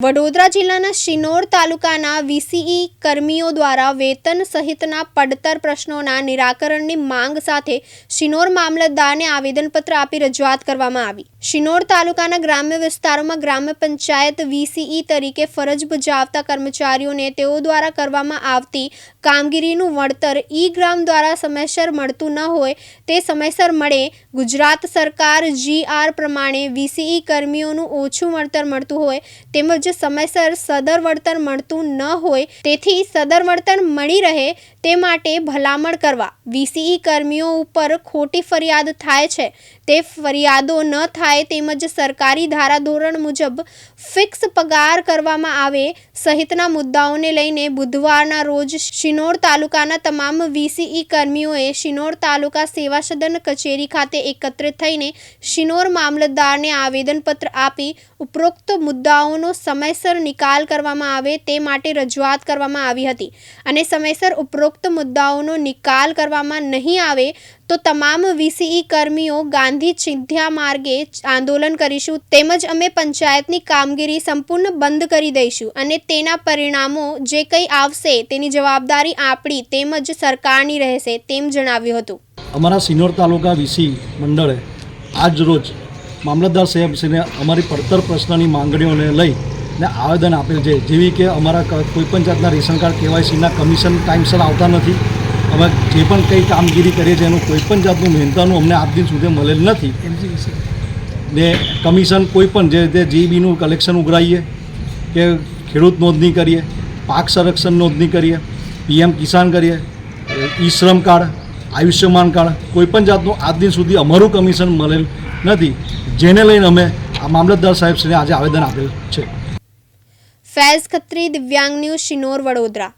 વડોદરા જિલ્લાના શિનોર તાલુકાના વીસીઈ કર્મીઓ દ્વારા વેતન સહિતના પડતર પ્રશ્નોના નિરાકરણની માંગ સાથે શિનોર મામલતદારને આવેદનપત્ર આપી રજૂઆત કરવામાં આવી. શિનોર તાલુકાના ગ્રામ્ય વિસ્તારોમાં ગ્રામ્ય પંચાયત વીસીઈ તરીકે ફરજ બજાવતા કર્મચારીઓને તેઓ દ્વારા કરવામાં આવતી કામગીરીનું વળતર ઈ ગ્રામ દ્વારા સમયસર મળતું ન હોય તે સમયસર મળે. ગુજરાત સરકાર જીઆર પ્રમાણે વીસીઈ કર્મીઓનું ઓછું વળતર મળતું હોય તેમજ સમયસર સદર વળતર મળતું ન હોય, તેથી સદર વળતર મળી રહે તે માટે ભલામણ કરવા. વીસીઈ કર્મીઓ ઉપર ખોટી ફરિયાદ થાય છે. તે ફરિયાદો ન થાય તેમજ સરકારી ધારાધોરણ મુજબ ફિક્સ પગાર કરવામાં આવે સહિતના મુદ્દાઓને લઈને બુધવારના રોજ શિનોર તાલુકાના તમામ વીસીઈ કર્મીઓએ શિનોર તાલુકા સેવા સદન કચેરી ખાતે એકત્રિત થઈને શિનોર મામલતદારને આવેદનપત્ર આપી ઉપરોક્ત મુદ્દાઓનો સમયસર નિકાલ કરવામાં આવે તે માટે રજૂઆત કરવામાં આવી હતી અને સમયસર ઉપરોક્ત મુદ્દાઓનો નિકાલ કરવામાં નહીં આવે, તો તમામ વીસીઈ કર્મીઓ ગાંધી ચિંધ્યા માર્ગે આંદોલન કરીશું. તેમજ અમે પંચાયતની કામગીરી સંપૂર્ણ બંધ કરી દઈશું અને તેના પરિણામો જે કંઈ આવશે તેની જવાબદારી આપણી તેમજ સરકારની રહેશે તેમ જણાવ્યું હતું. અમારા સિનોર તાલુકા વીસી મંડળે આજ રોજ મામલતદાર સાહેબશ્રીને અમારી પડતર પ્રશ્નની માંગણીઓને લઈ ને આવેદન આપેલ છે. જેવી કે અમારા કોઈપણ જાતના રેશન કાર્ડ કેવાયસીના કમિશન, ટાઈમસર આવતા નથી. અમે જે પણ કંઈ કામગીરી કરીએ છીએ, એનું કોઈપણ જાતનું મહેનતાનું અમને આજ દિન સુધી મળેલ નથી. ને કમિશન કોઈપણ જે રીતે જીબીનું કલેક્શન ઉઘરાઈએ, કે ખેડૂત નોંધણી કરીએ, પાક સંરક્ષણ નોંધણી કરીએ, પીએમ કિસાન કરીએ ઈ શ્રમ કાર્ડ, આયુષ્યમાન કાર્ડ કોઈપણ જાતનું આજ દિન સુધી અમારું કમિશન મળેલ નથી. જેને લઈને અમે આ મામલતદાર સાહેબશ્રીને આજે આવેદન આપેલ છે. ફૈઝ ખત્રી, દિવ્યાંગ ન્યૂઝ, શિનોર, વડોદરા.